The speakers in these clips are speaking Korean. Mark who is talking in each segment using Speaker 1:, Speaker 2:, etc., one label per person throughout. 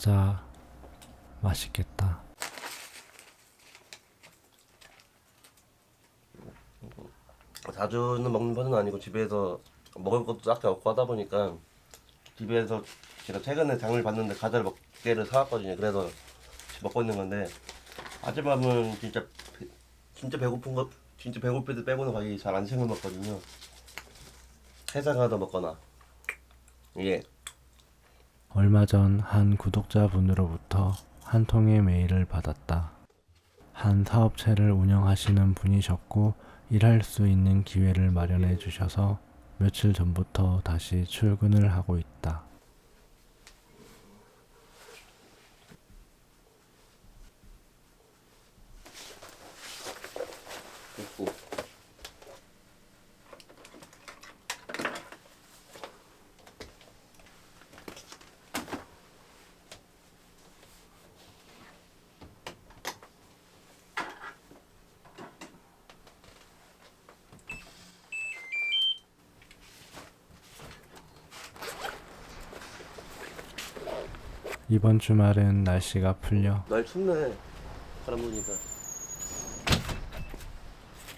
Speaker 1: 과자 맛있겠다.
Speaker 2: 자주는 먹는 편은 아니고 집에서 먹을 것도 싹다 없고 하다 보니까 집에서 제가 최근에 장을 봤는데 과자를 몇 개를 사왔거든요. 그래서 먹고 있는 건데 아침밥은 진짜 배- 진짜 배고픈 거 진짜 배고플 때 빼고는 거의 잘 안 챙겨 먹거든요. 회사 가다 먹거나 이게
Speaker 1: 얼마 전 한 구독자분으로부터 한 통의 메일을 받았다. 한 사업체를 운영하시는 분이셨고 일할 수 있는 기회를 마련해 주셔서 며칠 전부터 다시 출근을 하고 있다.
Speaker 2: 있고
Speaker 1: 이번 주말은 날씨가 풀려
Speaker 2: 날 춥네 바람 부니까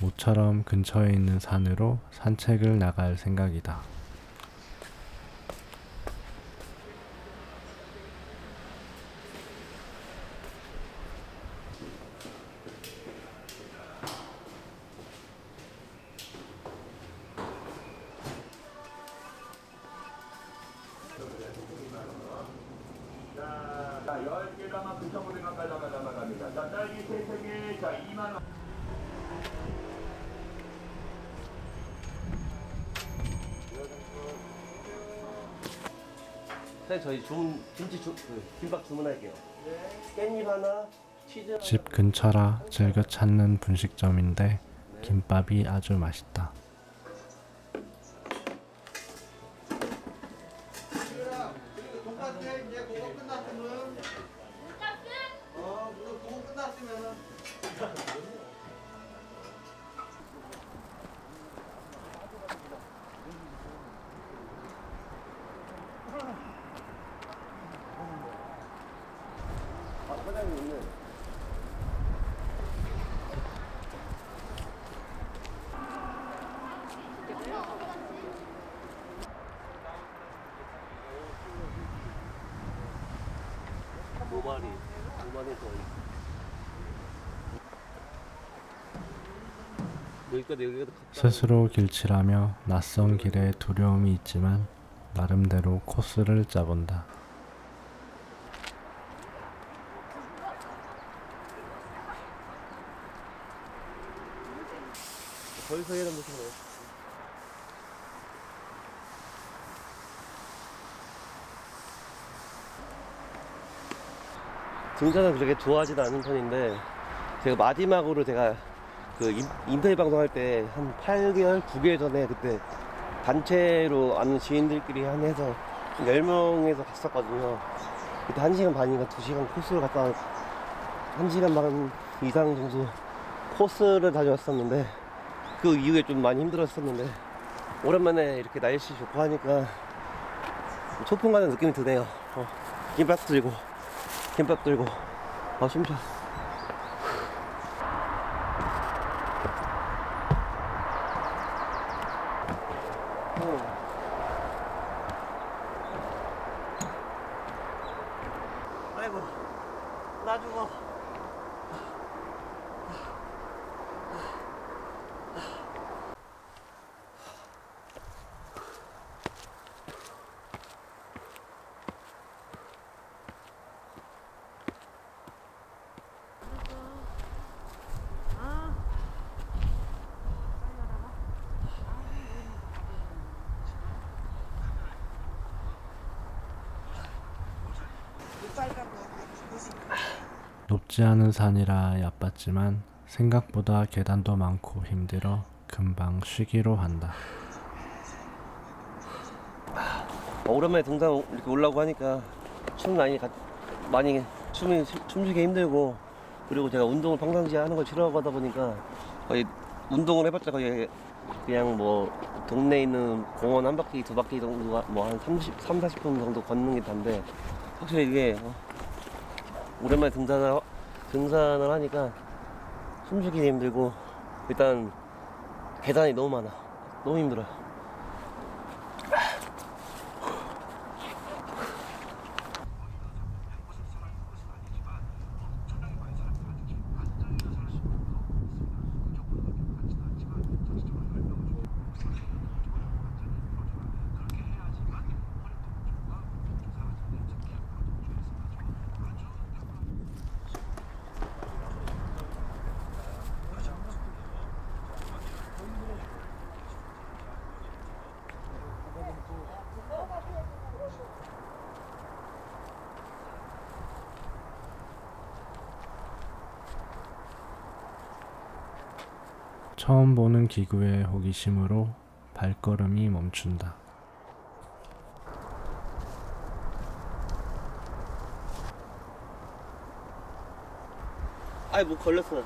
Speaker 1: 모처럼 근처에 있는 산으로 산책을 나갈 생각이다.
Speaker 3: 자, 10개다만 9,500원까지 나갑니다. 자, 딸기 3개, 자, 2만원.
Speaker 2: 사장님 저희 주문 김치 주, 그, 김밥 주문할게요 깻잎 하나 치즈 하나
Speaker 1: 집 근처라 즐겨 찾는 분식점인데 김밥이 아주 맛있다.
Speaker 4: 돈까스 이제 그거 끝났으면
Speaker 2: 마리, 5마리 더. 여기까지
Speaker 1: 스스로 길치라며 낯선 길에 두려움이 있지만 나름대로 코스를 짜본다.
Speaker 2: 거기서 해는 것인가요? 등산을 그렇게 좋아하지는 않은 편인데 제가 마지막으로 제가 그 인- 인터넷 방송할 때 한 8개월, 9개월 전에 그때 단체로 아는 지인들끼리 한 해서 10명에서 갔었거든요. 그때 1시간 반인가 2시간 코스를 갔다 1시간 반 이상 정도 코스를 다녔었는데 그 이후에 좀 많이 힘들었었는데 오랜만에 이렇게 날씨 좋고 하니까 소풍 가는 느낌이 드네요. 어, 김밥 들고 김밥 들고 아 숨차.
Speaker 1: 높지 않은 산이라 얕봤지만 생각보다 계단도 많고 힘들어 금방 쉬기로 한다.
Speaker 2: 어, 오랜만에 등산 이렇게 올라고 하니까 춤 많이 가, 많이 춤이 춤추기 힘들고 그리고 제가 운동을 평상시에 하는 걸 싫어하다 보니까 거의 운동을 해봤자 거의 그냥 뭐 동네에 있는 공원 한 바퀴 두 바퀴 정도가 뭐 한 30, 3, 40분 정도 걷는 게 단데 확실히 이게 어, 오랜만에 등산을 등산을 하니까 숨쉬기 힘들고 일단 계단이 너무 많아. 너무 힘들어요
Speaker 1: 처음 보는 기구의 호기심으로 발걸음이 멈춘다.
Speaker 2: 아이 뭐 걸렸어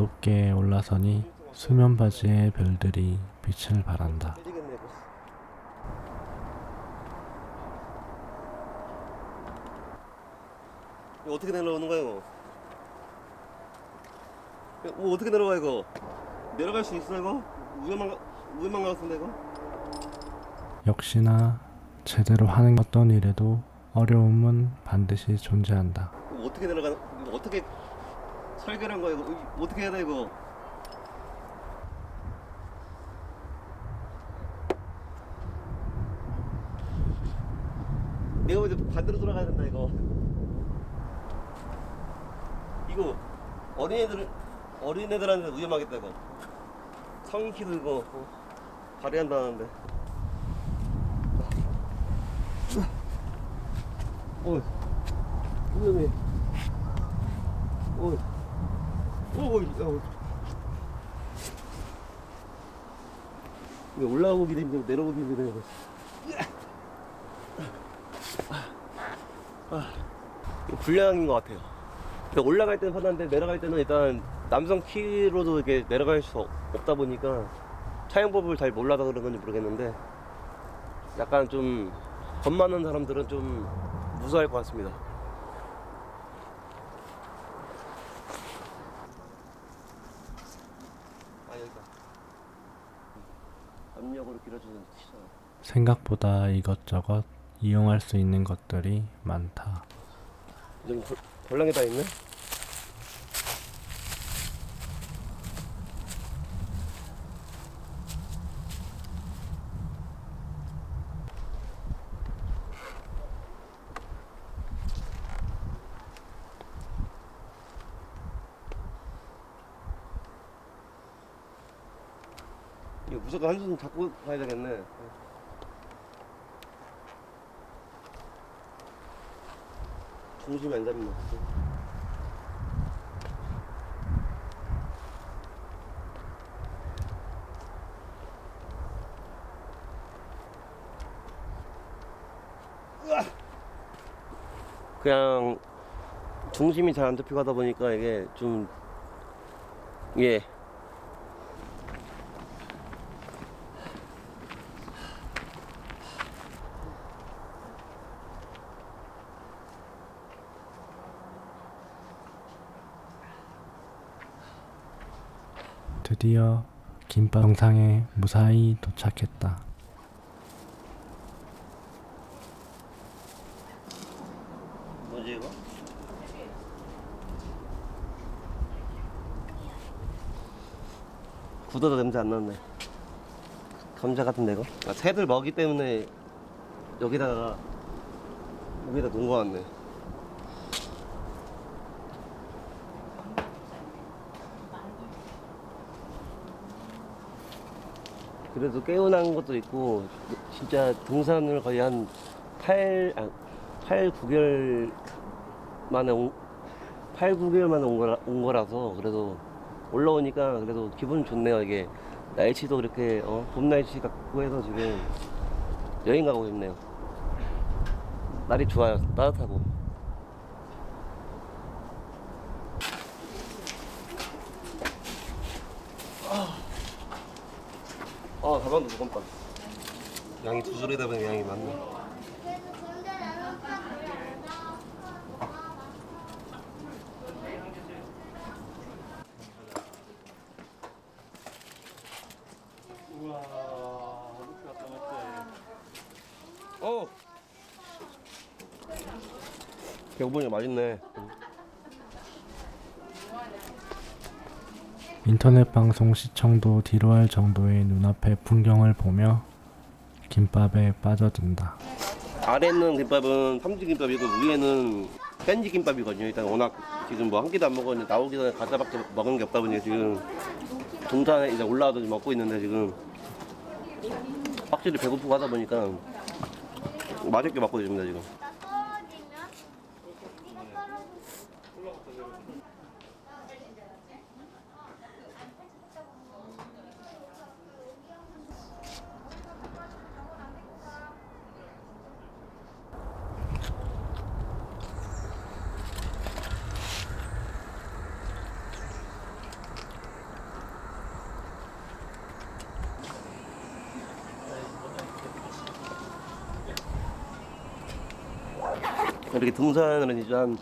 Speaker 1: 높게 올라서니 수면 바지의 별들이 빛을 발한다.
Speaker 2: 어떻게 내려오는 거야 이거 뭐 어떻게 내려가 이거 내려갈 수 있어 이거 위험한 거 같은데 이거
Speaker 1: 역시나 제대로 하는 어떤 일에도 어려움은 반드시 존재한다.
Speaker 2: 어떻게 내려가는 이거 어떻게 설계를 한 거야 이거. 어떻게 해야 돼 이거? 내가 이제 반대로 돌아가야 된다 이거. 이거 어린애들 어린애들한테 위험하겠다 이거. 성인 키도 이거 어, 발휘한다는데. 어 위험해 어, 어, 어, 이거 올라오기도 힘들고 내려오기도. 이거. 아, 불량인 것 같아요. 올라갈 때는 편한데 내려갈 때는 일단 남성 키로도 이렇게 내려갈 수 없- 없다 보니까 차용법을 잘 몰라서 그런 건지 모르겠는데 약간 좀 겁 많은 사람들은 좀 무서워할 것 같습니다. 아 여기다 압력으로 길어주는 티잖아
Speaker 1: 생각보다 이것저것 이용할 수 있는 것들이 많다.
Speaker 2: 좀 걸- 걸랑이 다 있네 무조건 한손 잡고 가야 되겠네. 중심이 안 잡히네 그냥 중심이 잘 안 잡히고 하다 보니까 이게 좀 예.
Speaker 1: 드디어 김밥 정상에 무사히 도착했다.
Speaker 2: 뭐지 이거? 굳어도 냄새 안 나네. 감자 같은데 이거? 아, 새들 먹이 때문에 여기다가 여기다 놓은 거 같네. 그래도 깨어난 것도 있고 진짜 등산을 거의 한 8, 아, 8, 9개월 만에 온, 8, 9개월 만에 온, 거라, 온 거라서 그래도 올라오니까 그래도 기분 좋네요 이게 날씨도 그렇게 어, 봄 날씨 같고 해서 지금 여행 가고 싶네요 날이 좋아요. 따뜻하고. 아, 가방도 무겁다. 양이 두 줄이다 보니 양이 많네. 어. 배고프니까 맛있네.
Speaker 1: 인터넷 방송 시청도 뒤로 할 정도의 눈앞의 풍경을 보며 김밥에 빠져든다.
Speaker 2: 아래 있는 김밥은 삼지 김밥이고 위에는 뺀지 김밥이거든요. 일단 워낙 지금 뭐 한 끼도 안 먹었는데 나오기 전에 과자밖에 먹은 게 없다 보니 지금 동산에 이제 올라와서 먹고 있는데 지금 확실히 배고프고 하다 보니까 맛있게 먹고 있습니다 지금. 이렇게 등산을 이제 한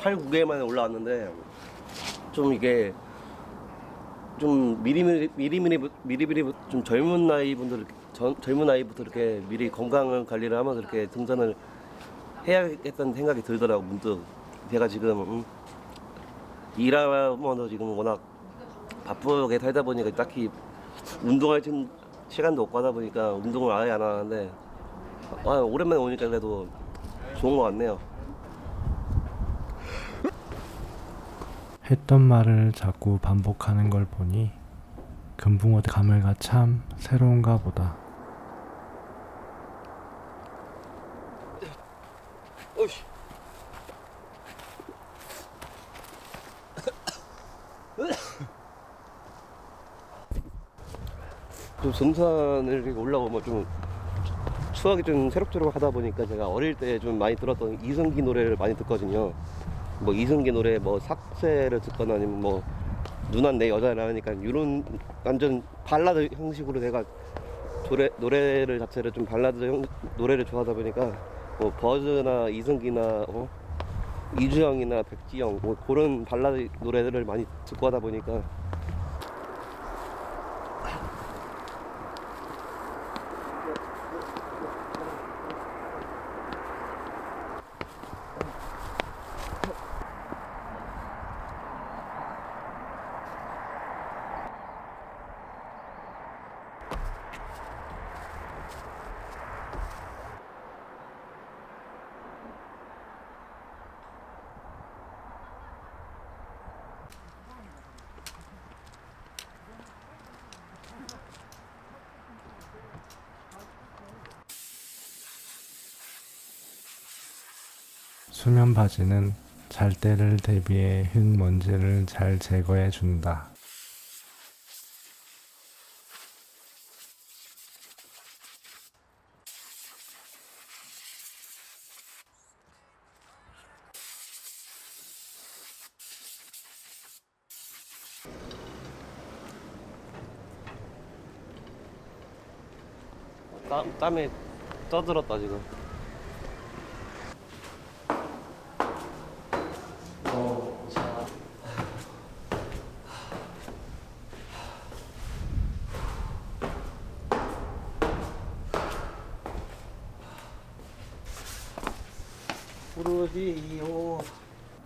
Speaker 2: 8, 9개월 만에 올라왔는데 좀 이게 좀 미리미리 미리미리 미리미리 좀 젊은 나이 분들 전- 젊은 나이부터 이렇게 미리 건강 관리를 하면서 이렇게 등산을 해야겠다는 생각이 들더라고 문득 제가 지금 음, 일하면서 지금 워낙 바쁘게 살다 보니까 딱히 운동할 시- 시간도 없고 하다 보니까 운동을 아예 안 하는데 아, 오랜만에 오니까 그래도 좋은 것 같네요.
Speaker 1: 했던 말을 자꾸 반복하는 걸 보니 금붕어 가물가 참 새로운가 보다.
Speaker 2: 등산을 이렇게 올라오면 좀 추억이 좀 새록새록 하다 보니까 제가 어릴 때 좀 많이 들었던 이승기 노래를 많이 듣거든요. 뭐 이승기 노래 뭐 삭 세를 듣거나 아니면 뭐 누난 내 여자라 하니까 이런 완전 발라드 형식으로 내가 노래 노래를 자체를 좀 발라드 형 노래를 좋아하다 보니까 뭐 버즈나 이승기나 어? 이주영이나 백지영 뭐 그런 발라드 노래들을 많이 듣고 하다 보니까
Speaker 1: 수면 바지는 잘 때를 대비해 흙 먼지를 잘 제거해 준다.
Speaker 2: 땀, 땀에 떠들었다 지금 부르지요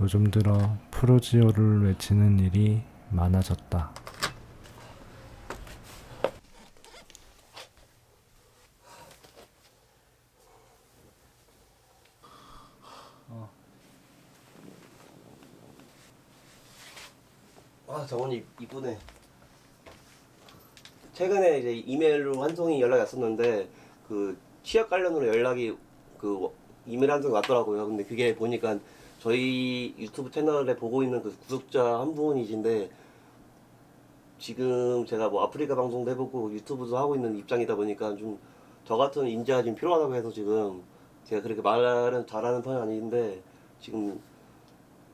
Speaker 1: 요즘 들어 프로지오를 외치는 일이 많아졌다.
Speaker 2: 아 정원이 이쁘네 최근에 이제 이메일로 한 통이 연락이 왔었는데 그 취업 관련으로 연락이 그 이메일 한 통이 왔더라고요 근데 그게 보니까 저희 유튜브 채널에 보고 있는 그 구독자 한 분이신데 지금 제가 뭐 아프리카 방송도 해보고 유튜브도 하고 있는 입장이다 보니까 좀 저 같은 인재가 좀 필요하다고 해서 지금 제가 그렇게 말은 잘하는 편이 아닌데 지금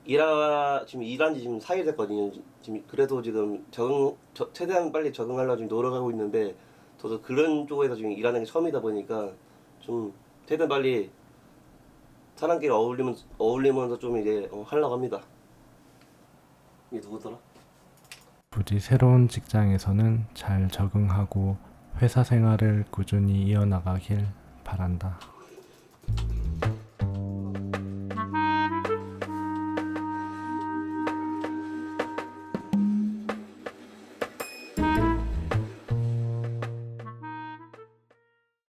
Speaker 2: 일하 지금 일한 지 지금 4일 됐거든요. 지금 그래도 지금 적응 저- 최대한 빨리 적응하려고 지금 노력하고 있는데 저도 그런 쪽에서 지금 일하는 게 처음이다 보니까 좀 최대한 빨리 사람끼리 어울리면 어울리면서 좀 이제 어, 하려고 합니다. 이게 누구더라?
Speaker 1: 부디 새로운 직장에서는 잘 적응하고 회사 생활을 꾸준히 이어나가길 바란다.